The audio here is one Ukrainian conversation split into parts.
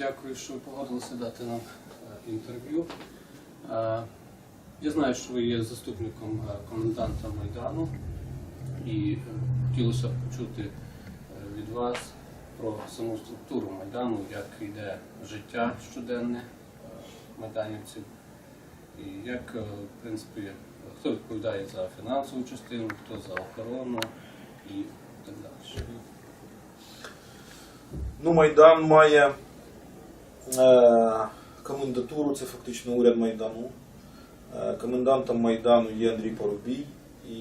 дякую, що ви погодилися дати нам е, інтерв'ю. Е, Я знаю, що ви є заступником е, коменданта Майдану, і хотілося б почути від вас про саму структуру Майдану, як йде життя щоденне майданівців, і як, в принципі, хто відповідає за фінансову частину, хто за охорону і так далі. Ну, Майдан має комендатуру, це фактично уряд Майдану. Е, комендантом Майдану є Андрій Поробій і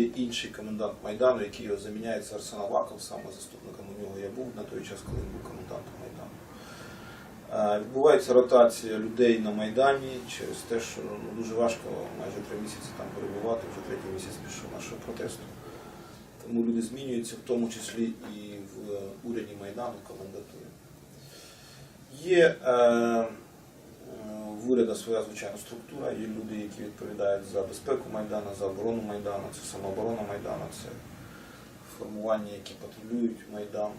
є інший комендант Майдану, який його заміняє, це Арсен Аваков, саме заступником у нього я був на той час, коли він був комендантом Майдану. Е, Відбувається ротація людей на Майдані через те, що ну, дуже важко майже три місяці там перебувати, вже третій місяць пішов нашого протесту. Тому люди змінюються, в тому числі і в е, уряді Майдану комендатурі. Є е, в уряду своя звичайна структура, є люди, які відповідають за безпеку Майдану, за оборону Майдану, це самооборона Майдану, це формування, які патрулюють Майдан,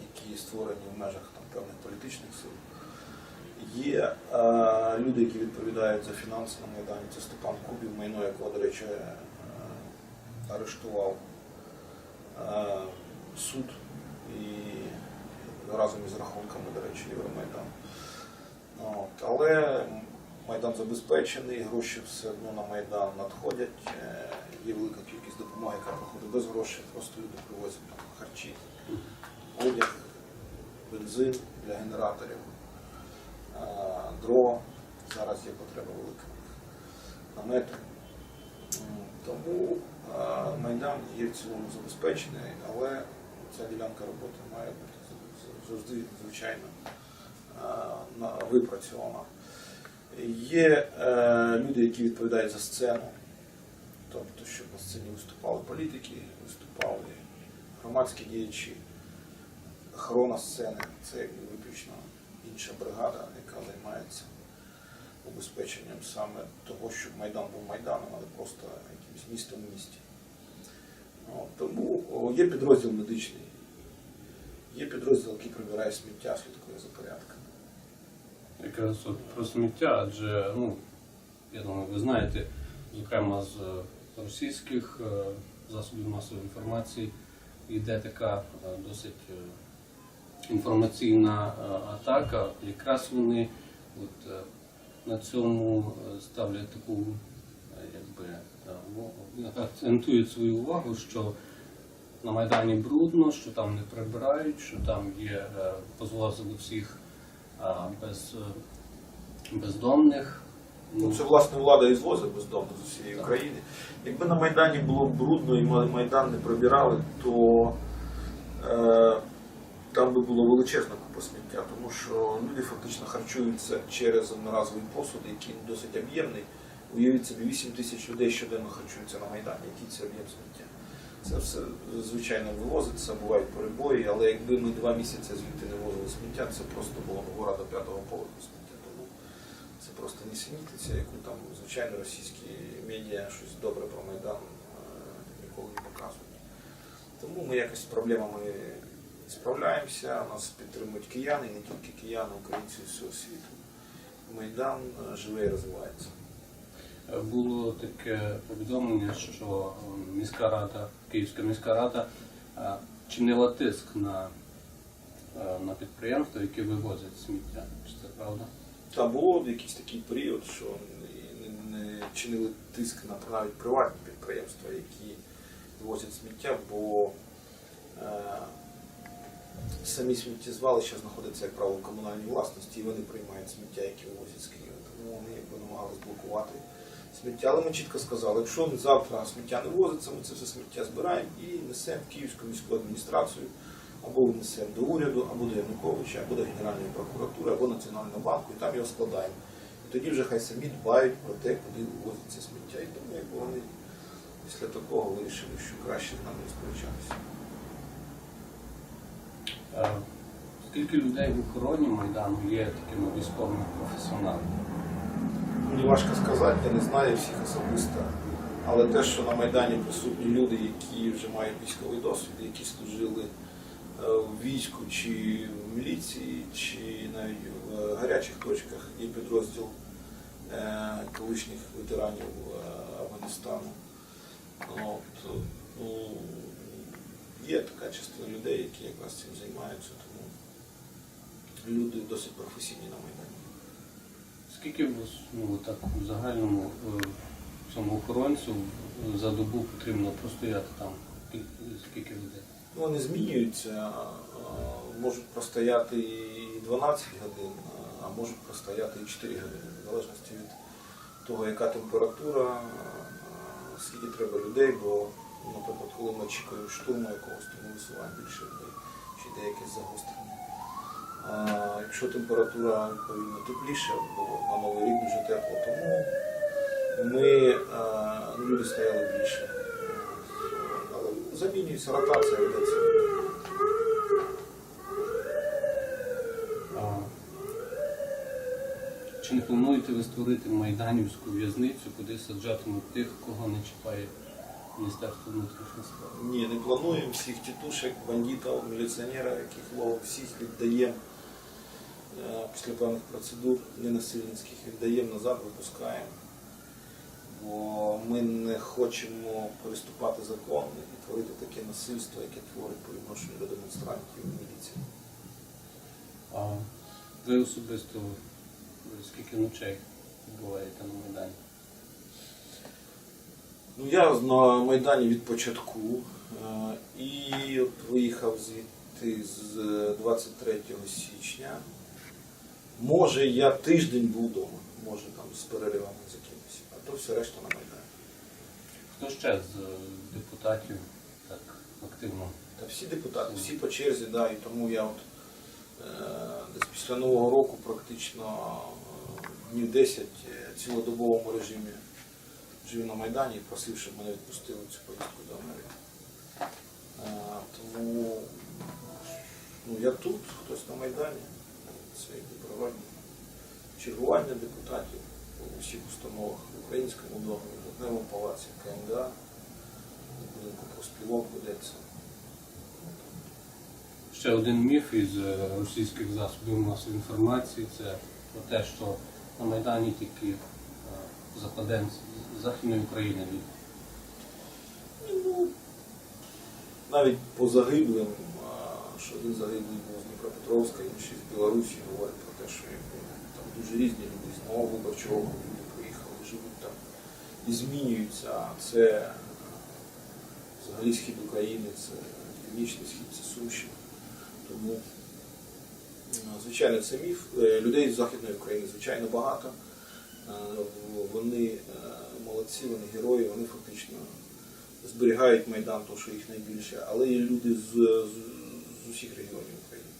які створені в межах там, певних політичних сил. Є е, люди, які відповідають за фінанси на Майдані, це Степан Кубів, майно якого, до речі, е, арештував е, суд разом із рахунками, до речі, Євромайдан. От. Але Майдан забезпечений, гроші все одно на Майдан надходять. Е, Є велика кількість допомоги, яка проходить без грошей. Просто люди привозять харчі, одяг, бензин для генераторів, е, дрова. Зараз є потреба велика намети. Тому е, Майдан є в цілому забезпечений, але ця ділянка роботи має бути завжди, звичайно, е, випрацьована. Є е, люди, які відповідають за сцену, тобто, щоб на сцені виступали політики, виступали громадські діячі, охорона сцени це виключно інша бригада, яка займається убезпеченням саме того, щоб Майдан був Майданом, а не просто якимось містом в місті. Тому є підрозділ медичний, є підрозділ, який прибирає сміття, слідкує за порядком. Якраз от про сміття, адже ну, я думаю, ви знаєте, зокрема з е, російських е, засобів масової інформації йде така е, досить інформаційна атака. Якраз вони от, на цьому ставлять таку, якби акцентують свою увагу, що на Майдані брудно, що там не прибирають, що там є е, позвозили всіх без, е, бездомних. Ну, це власне влада і звозить бездомно з усієї. України. Якби на Майдані було брудно і Майдан не прибирали, то е, там би було величезна купа сміття, тому що люди фактично харчуються через одноразовий посуд, який досить об'ємний. Уявіть собі, 8 тисяч людей щоденно харчуються на Майдані. Який це об'єм сміття? Це все звичайно вивозиться, бувають перебої, але якби ми два місяці звідти не возили сміття, це просто була гора до п'ятого поверху сміття. Тому це просто нісенітниця, яку там, звичайно, російські медіа щось добре про Майдан е, ніколи не показують. Тому ми якось з проблемами справляємося, нас підтримують кияни, і не тільки кияни, українці всього світу. Майдан е, живе і розвивається. Було таке повідомлення, що міська рада, Київська міська рада е, чинила тиск на, е, на підприємства, які вивозять сміття. Чи це правда? Та було якийсь такий період, що не, чинили тиск на навіть приватні підприємства, які вивозять сміття, бо е, самі сміттєзвалища знаходяться, як правило, в комунальній власності, і вони приймають сміття, яке вивозять з Києва. Тому вони якби намагалися блокувати сміття. Але ми чітко сказали, якщо завтра сміття не возиться, ми це все сміття збираємо і несемо в Київську міську адміністрацію, або внесемо до уряду, або до Януковича, або до Генеральної прокуратури, або Національного банку, і там його складаємо. І тоді вже хай самі дбають про те, куди вивозиться сміття. І тому якби вони після такого вирішили, що краще з нами не. Е, Скільки людей в охороні Майдану є такими військовими професіоналами? Мені важко сказати, я не знаю всіх особисто. Але те, що на Майдані присутні люди, які вже мають військовий досвід, які служили в війську, чи в міліції, чи навіть в гарячих точках є підрозділ е, колишніх ветеранів е, Афганістану. От, ну, є така частина людей, які якраз цим займаються, тому люди досить професійні на Майдані. Скільки вас ну, так у загальному е, цьому охоронцю е, за добу потрібно простояти там? Скільки- людей? Ну, Вони змінюються, можуть простояти і 12 годин, а можуть простояти і 4 години, в залежності від того, яка температура, скільки треба людей, бо, наприклад, коли ми очікуємо штурму якогось, то ми висуваємо більше людей, чи деяке загострення. Якщо температура відповідно тепліша, бо на новий рік дуже тепло, тому ми ну, люди стояли більше. Але замінюється ротація ведеться. Чи не плануєте ви створити майданівську в'язницю, куди саджатимуть тих, кого не чіпає Міністерство внутрішніх справ? Ні, не плануємо всіх тітушек, бандитів, міліціонерів, яких ловив, всіх віддаємо після певних процедур ненасильницьких, віддаємо назад, випускаємо. Бо ми не хочемо переступати закон і творити таке насильство, яке творить по відношенню до демонстрантів і міліції. А ви особисто скільки ночей буваєте на Майдані? Ну, я на Майдані від початку е, і от виїхав звідти з 23 січня. Може, я тиждень був вдома, може там з переривами з якимось, а то все решта на Майдані. Хто ще з е, депутатів так активно? Та всі депутати, всі по черзі, да, і тому я от е, десь після Нового року практично е, днів 10 е, в цілодобовому режимі жив на Майдані і просив, щоб мене відпустили цю поїздку до Америки. Е, тому ну, я тут, хтось на Майдані, це природне. Чергування депутатів у всіх установах в Українському домі, в Одному палаці, КМДА, в будинку профспілок ведеться. Ще один міф із е, російських засобів масової інформації це про те, що на Майдані тільки е, западенці Західної України. Ну, навіть по загиблим, що один загиблий був з Дніпропетровська, інший з Білорусі, говорить про те, що там дуже різні люди з нового виборчого люди приїхали, живуть там і змінюються. Це е, взагалі схід України, це північний схід, це Сумщина. Тому, е, звичайно, це міф. Е, Людей з Західної України, звичайно, багато. Е, Вони молодці, вони герої, вони фактично зберігають Майдан, тому що їх найбільше, але є люди з, з регіонів України.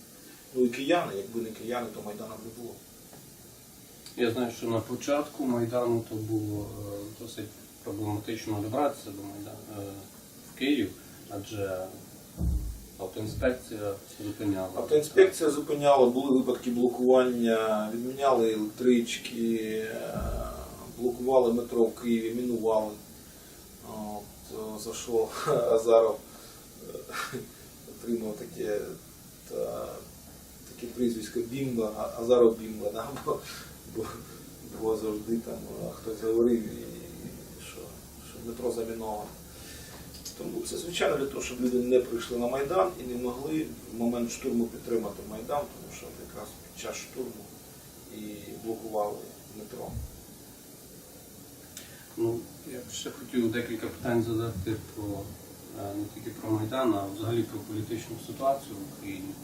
Ну і кияни, якби не кияни, то Майдана б не було. Я знаю, що на початку Майдану то було е, досить проблематично добратися до Майдану е, в Київ, адже автоінспекція зупиняла. Автоінспекція зупиняла, були випадки блокування, відміняли електрички, е, блокували метро в Києві, мінували. От, за що Азаров отримав таке, та, таке прізвисько Бімба, А- Азаров Бімба, да? бо, бо, бо завжди там хтось говорив, і, що, що метро заміноване. Тому це звичайно для того, щоб люди не прийшли на Майдан і не могли в момент штурму підтримати Майдан, тому що якраз під час штурму і блокували метро. Ну, я б ще хотів декілька питань задати про не тільки про Майдан, а взагалі про політичну ситуацію в Україні.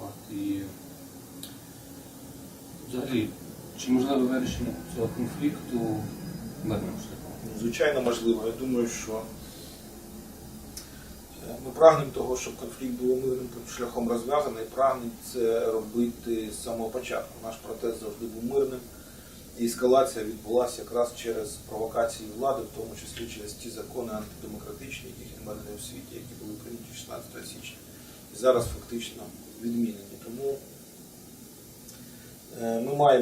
От, і взагалі, чи можливе вирішення цього конфлікту мирним шляхом? Звичайно, можливо. Я думаю, що е, ми прагнемо того, щоб конфлікт був мирним шляхом розв'язаний, прагнемо це робити з самого початку. Наш протест завжди був мирним. І ескалація відбулася якраз через провокації влади, в тому числі через ті закони антидемократичні, яких немає в світі, які були прийняті 16 січня. І зараз фактично відмінені. Тому е, ми маємо